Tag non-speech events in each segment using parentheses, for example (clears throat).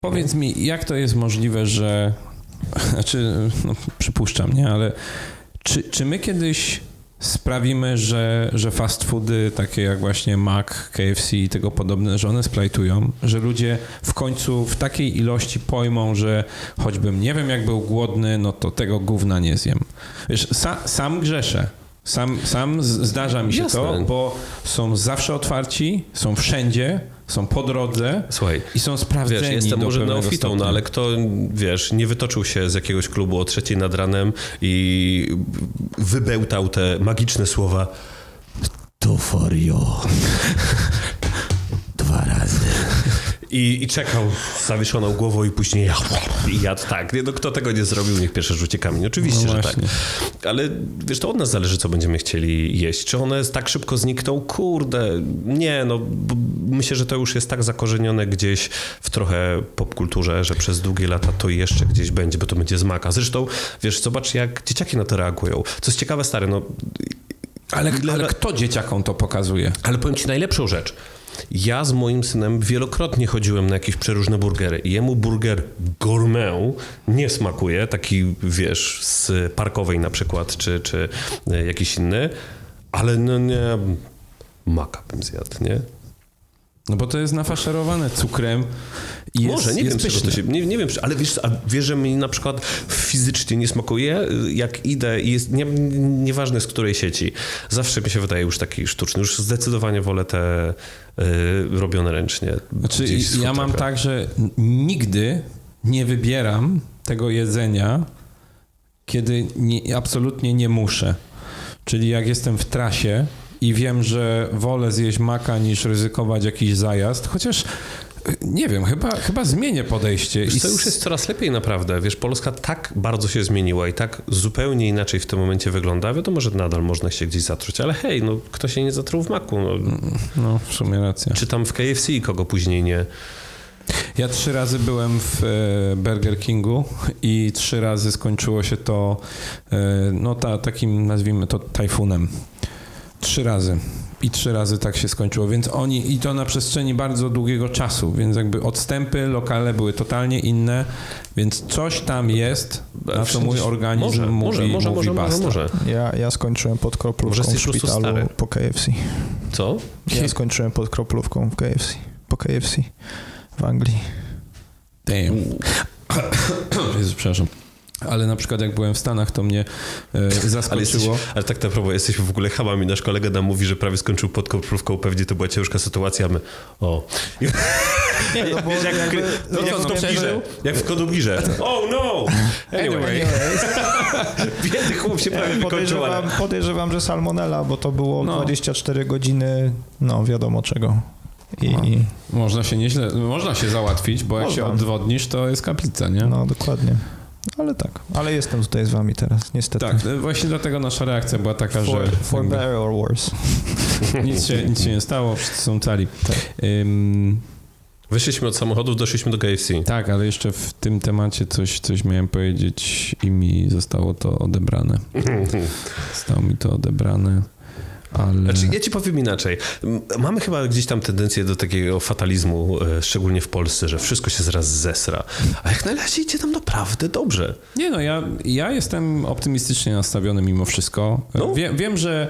Powiedz mi, jak to jest możliwe, że. (laughs) Znaczy, no, przypuszczam, nie, ale czy, czy my kiedyś sprawimy, że, że fast foody takie jak właśnie Mac, KFC i tego podobne, że one splajtują, że ludzie w końcu w takiej ilości pojmą, że choćbym nie wiem jak był głodny, no to tego gówna nie zjem. Wiesz, sa, sam grzeszę. Sam, sam zdarza mi się Jasne. to, bo są zawsze otwarci, są wszędzie, są po drodze Słuchaj, i są sprawdzeni Wiesz, jestem może neofitą, no ale kto, wiesz, nie wytoczył się z jakiegoś klubu o trzeciej nad ranem i wybełtał te magiczne słowa to for you. (laughs) I, I czekał z zawieszoną głową i później i jadł tak. Nie, no, kto tego nie zrobił, niech pierwszy rzuci kamień. Oczywiście, No że tak. Ale wiesz, to od nas zależy, co będziemy chcieli jeść. Czy one tak szybko znikną? Kurde, nie, no bo myślę, że to już jest tak zakorzenione gdzieś w trochę popkulturze, że przez długie lata to jeszcze gdzieś będzie, bo to będzie zmaka. Zresztą, wiesz, zobacz, jak dzieciaki na to reagują. Co jest ciekawe, stary, no Ale, ale kto dzieciakom to pokazuje? ale powiem ci najlepszą rzecz. Ja z moim synem wielokrotnie chodziłem na jakieś przeróżne burgery. Jemu burger gourmet nie smakuje, taki wiesz, z parkowej na przykład, czy, czy e, jakiś inny, ale no nie, maka bym zjadł, nie? No bo to jest nafaszerowane cukrem i jest, Może, nie jest wiem, pyszne. to się, nie, nie wiem, ale wiesz, a wiesz, że mi na przykład fizycznie nie smakuje, jak idę i jest, nie, nieważne z której sieci, zawsze mi się wydaje już taki sztuczny, już zdecydowanie wolę te y, robione ręcznie. Znaczy, ja mam tak, że nigdy nie wybieram tego jedzenia, kiedy nie, absolutnie nie muszę. Czyli jak jestem w trasie i wiem, że wolę zjeść maka niż ryzykować jakiś zajazd, chociaż nie wiem, chyba, chyba zmienię podejście. Wiesz, i to już jest coraz lepiej naprawdę. Wiesz, Polska tak bardzo się zmieniła i tak zupełnie inaczej w tym momencie wygląda. Wiadomo, że nadal można się gdzieś zatruć, ale hej, no kto się nie zatruł w maku? No, No, w sumie racja. czy tam w KFC kogo później nie. Ja trzy razy byłem w e, Burger Kingu i trzy razy skończyło się to e, no ta, takim nazwijmy to tajfunem. Trzy razy. I trzy razy tak się skończyło, więc oni, i to na przestrzeni bardzo długiego czasu, więc jakby odstępy lokale były totalnie inne, więc coś tam jest, na co mój organizm może, mówi, może, może, mówi może, może, basta. może. Ja, ja skończyłem pod Może kroplówką w szpitalu po KFC. Co? Ja skończyłem pod kroplówką w KFC. Po KFC w Anglii. Damn. (coughs) Jezu, przepraszam. Ale na przykład jak byłem w Stanach, to mnie e, Ale, jesteś, zaskoczyło. ale tak naprawdę jesteśmy w ogóle chamami. Nasz kolega nam mówi, że prawie skończył pod koprówką, pewnie to była ciężka sytuacja, my o. Nie, no bo Wiesz, (laughs) jak, jakby- no, jak w Jak Kodubirze. Oh no! Anyway. (laughs) Biedny chłop się prawie wykończył, ale... Podejrzewam, podejrzewam, że salmonella, bo to było No. 24 godziny, no wiadomo czego. I No. Można się nieźle, można się załatwić, bo jak Można. się odwodnisz, to jest kaplica, nie? no dokładnie. Ale tak, ale jestem tutaj z wami teraz, niestety. Tak, właśnie dlatego nasza reakcja była taka, For, że for jakby better or worse. (laughs) nic, się, nic się nie stało, wszyscy są cali. Ym, Wyszliśmy od samochodów, doszliśmy do KFC. tak, ale jeszcze w tym temacie coś, coś miałem powiedzieć i mi zostało to odebrane. (laughs) Zostało mi to odebrane, ale... Znaczy, ja ci powiem inaczej. Mamy chyba gdzieś tam tendencję do takiego fatalizmu, e, szczególnie w Polsce, że wszystko się zaraz zesra. A jak na razie idzie tam naprawdę dobrze. Nie no, ja, ja jestem optymistycznie nastawiony mimo wszystko. No. Wie, wiem, że,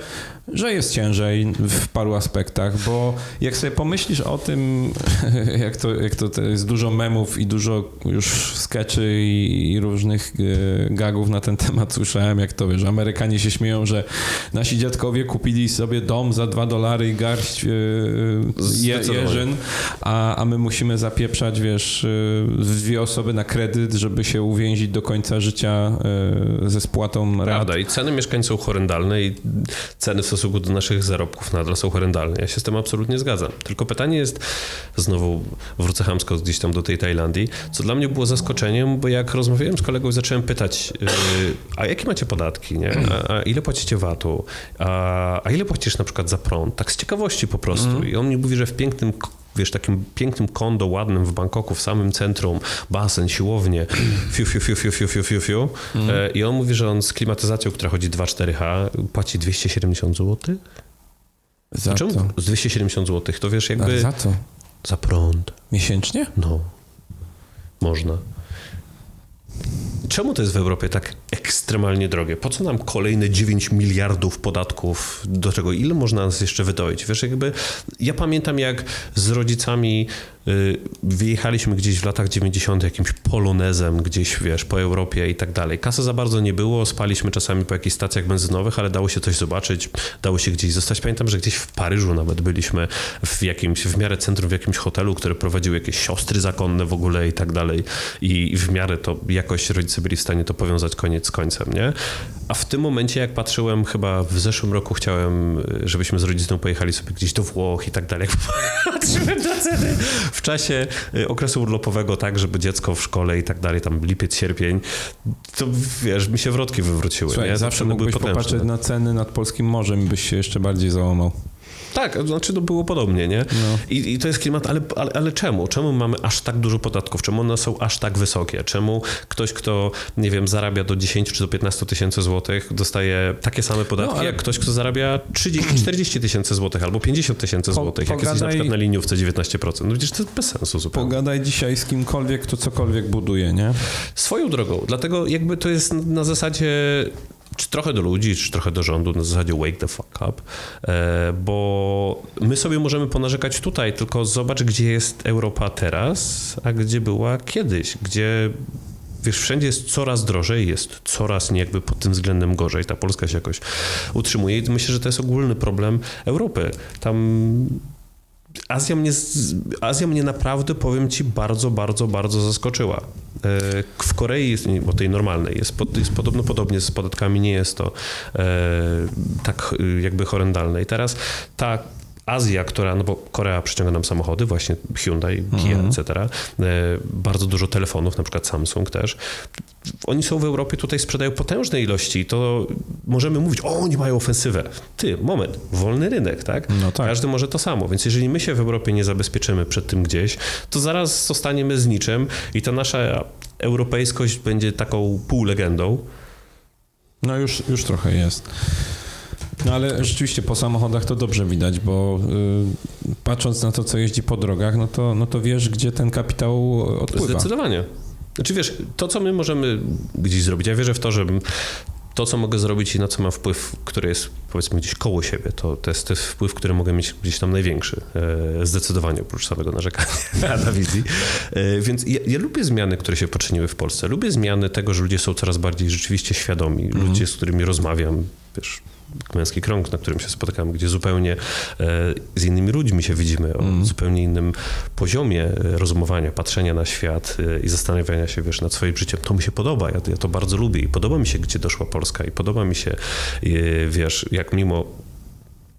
że jest ciężej w paru aspektach, bo jak sobie pomyślisz o tym, (laughs) jak to, jak to, to jest dużo memów i dużo już skeczy i, i różnych e, gagów na ten temat słyszałem, jak to wiesz, Amerykanie się śmieją, że nasi dziadkowie kupili sobie dom za dwa dolary i garść e, je, jeżyn, a, a my musimy zapieprzać, wiesz, y, dwie osoby na kredyt, żeby się uwięzić do końca życia ze spłatą rat. Prawda. I ceny mieszkań są horrendalne i ceny w stosunku do naszych zarobków nadal są horrendalne. Ja się z tym absolutnie zgadzam. Tylko pytanie jest, znowu wrócę chamsko gdzieś tam do tej Tajlandii, co dla mnie było zaskoczeniem, bo jak rozmawiałem z kolegą i zacząłem pytać, yy, a jakie macie podatki, nie? A, a ile płacicie VAT-u? A, a ile płacisz na przykład za prąd? Tak z ciekawości po prostu. I on mi mówi, że w pięknym wiesz, takim pięknym kondo ładnym w Bangkoku, w samym centrum, basen, siłownię, fiu, fiu, fiu, fiu, fiu, fiu, fiu, fiu. E, I on mówi, że on z klimatyzacją, która chodzi 2,4H, płaci 270 zł? Za Czemu co? z 270 zł? To wiesz, jakby za co? za prąd. Miesięcznie? No. Można. Czemu to jest w Europie tak ekstremalnie drogie? Po co nam kolejne 9 miliardów podatków? Do czego? Ile można nas jeszcze wydoić? Wiesz, jakby ja pamiętam jak z rodzicami y, wyjechaliśmy gdzieś w latach 90 jakimś polonezem gdzieś, wiesz, po Europie i tak dalej. Kasy za bardzo nie było, spaliśmy czasami po jakichś stacjach benzynowych, ale dało się coś zobaczyć, dało się gdzieś zostać. Pamiętam, że gdzieś w Paryżu nawet byliśmy w jakimś, w miarę centrum, w jakimś hotelu, który prowadził jakieś siostry zakonne w ogóle i tak dalej. I w miarę to jakoś rodzice byli w stanie to powiązać koniec z końcem, nie? A w tym momencie, jak patrzyłem, chyba w zeszłym roku chciałem, y, żebyśmy z rodzicą pojechali sobie gdzieś do Włoch i tak dalej. (laughs) Patrzyłem na ceny w czasie y, okresu urlopowego, tak, żeby dziecko w szkole i tak dalej, tam lipiec, sierpień, to wiesz, mi się wrotki wywróciły. Słuchaj, nie? Zawsze były mógłbyś potężne. popatrzeć na ceny nad polskim morzem i byś się jeszcze bardziej załamał. Tak, znaczy to było podobnie, nie? No. I, I to jest klimat, ale, ale, ale czemu? Czemu mamy aż tak dużo podatków? Czemu one są aż tak wysokie? Czemu ktoś, kto, nie wiem, zarabia do 10 czy do 15 tysięcy złotych, dostaje takie same podatki, No, ale- jak ktoś, kto zarabia 30-40 (clears throat) tysięcy złotych albo 50 tysięcy Po- złotych, jak jesteś na pogadaj- przykład na liniówce 19%. No przecież to jest bez sensu zupełnie. Pogadaj dzisiaj z kimkolwiek, kto cokolwiek buduje, nie? Swoją drogą, dlatego jakby to jest na zasadzie czy trochę do ludzi, czy trochę do rządu, na zasadzie wake the fuck up, e, bo my sobie możemy ponarzekać tutaj, tylko zobacz, gdzie jest Europa teraz, a gdzie była kiedyś, gdzie wiesz, wszędzie jest coraz drożej, jest coraz nie jakby pod tym względem gorzej, ta Polska się jakoś utrzymuje i myślę, że to jest ogólny problem Europy. Tam Azja mnie, Azja mnie naprawdę, powiem ci, bardzo, bardzo, bardzo zaskoczyła. E, W Korei jest, bo tej normalnej, jest, jest podobno podobnie z podatkami, nie jest to e, tak y, jakby horrendalne. I teraz ta Azja, która, no bo Korea przyciąga nam samochody, właśnie Hyundai, Kia, etc. E, Bardzo dużo telefonów, na przykład Samsung też. Oni są w Europie, tutaj sprzedają potężne ilości i to możemy mówić, o, oni mają ofensywę. Ty, moment, wolny rynek, tak? No tak. Każdy może to samo, więc jeżeli my się w Europie nie zabezpieczymy przed tym gdzieś, to zaraz zostaniemy z niczym i ta nasza europejskość będzie taką półlegendą. No już, już trochę jest. No ale rzeczywiście po samochodach to dobrze widać, bo y, patrząc na to, co jeździ po drogach, no to, no to wiesz, gdzie ten kapitał odpływa. Zdecydowanie. Znaczy wiesz, to co my możemy gdzieś zrobić, ja wierzę w to, że to, co mogę zrobić i na co mam wpływ, który jest powiedzmy gdzieś koło siebie, to, to jest ten wpływ, który mogę mieć gdzieś tam największy. E, zdecydowanie oprócz samego narzekania (laughs) na wizji. E, więc ja, ja lubię zmiany, które się poczyniły w Polsce. Lubię zmiany tego, że ludzie są coraz bardziej rzeczywiście świadomi. Ludzie, z którymi rozmawiam, wiesz, męski krąg, na którym się spotykamy, gdzie zupełnie e, z innymi ludźmi się widzimy, o zupełnie innym poziomie e, rozumowania, patrzenia na świat e, i zastanawiania się, wiesz, nad swoim życiem. To mi się podoba, ja, ja to bardzo lubię i podoba mi się, gdzie doszła Polska i podoba mi się, wiesz, jak mimo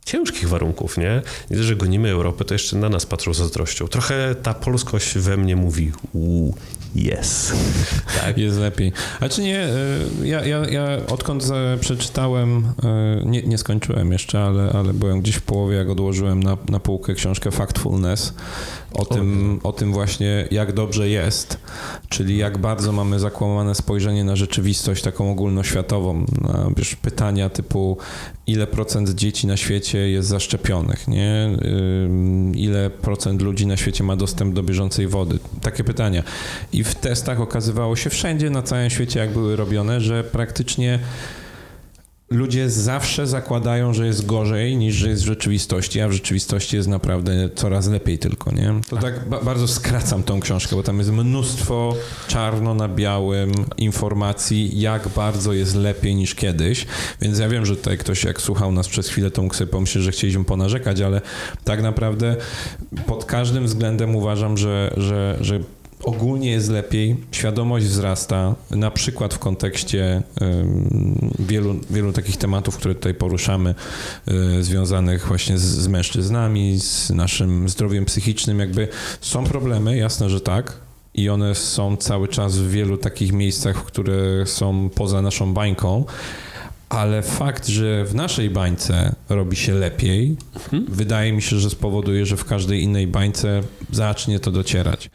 ciężkich warunków, nie? Nie, że gonimy Europę, to jeszcze na nas patrzą z zazdrością. Trochę ta polskość we mnie mówi, uuu, yes. Tak? Jest lepiej. A czy nie, y, ja, ja, ja odkąd przeczytałem, y, nie, nie skończyłem jeszcze, ale, ale byłem gdzieś w połowie, jak odłożyłem na, na półkę książkę Factfulness o tym, o tym właśnie, jak dobrze jest, czyli jak bardzo mamy zakłamane spojrzenie na rzeczywistość taką ogólnoświatową, na wiesz, pytania typu ile procent dzieci na świecie jest zaszczepionych, nie? Ile procent ludzi na świecie ma dostęp do bieżącej wody? Takie pytania. I w testach okazywało się wszędzie na całym świecie, jak były robione, że praktycznie ludzie zawsze zakładają, że jest gorzej niż że jest w rzeczywistości, a w rzeczywistości jest naprawdę coraz lepiej tylko, nie? To tak ba- bardzo skracam tą książkę, bo tam jest mnóstwo czarno na białym informacji, jak bardzo jest lepiej niż kiedyś, więc ja wiem, że tutaj ktoś jak słuchał nas przez chwilę, to mógł sobie pomyśleć, że chcieliśmy ponarzekać, ale tak naprawdę pod każdym względem uważam, że, że, że ogólnie jest lepiej, świadomość wzrasta, na przykład w kontekście wielu, wielu takich tematów, które tutaj poruszamy, y, związanych właśnie z, z mężczyznami, z naszym zdrowiem psychicznym, jakby są problemy, jasne, że tak. I one są cały czas w wielu takich miejscach, które są poza naszą bańką, ale fakt, że w naszej bańce robi się lepiej, wydaje mi się, że spowoduje, że w każdej innej bańce zacznie to docierać.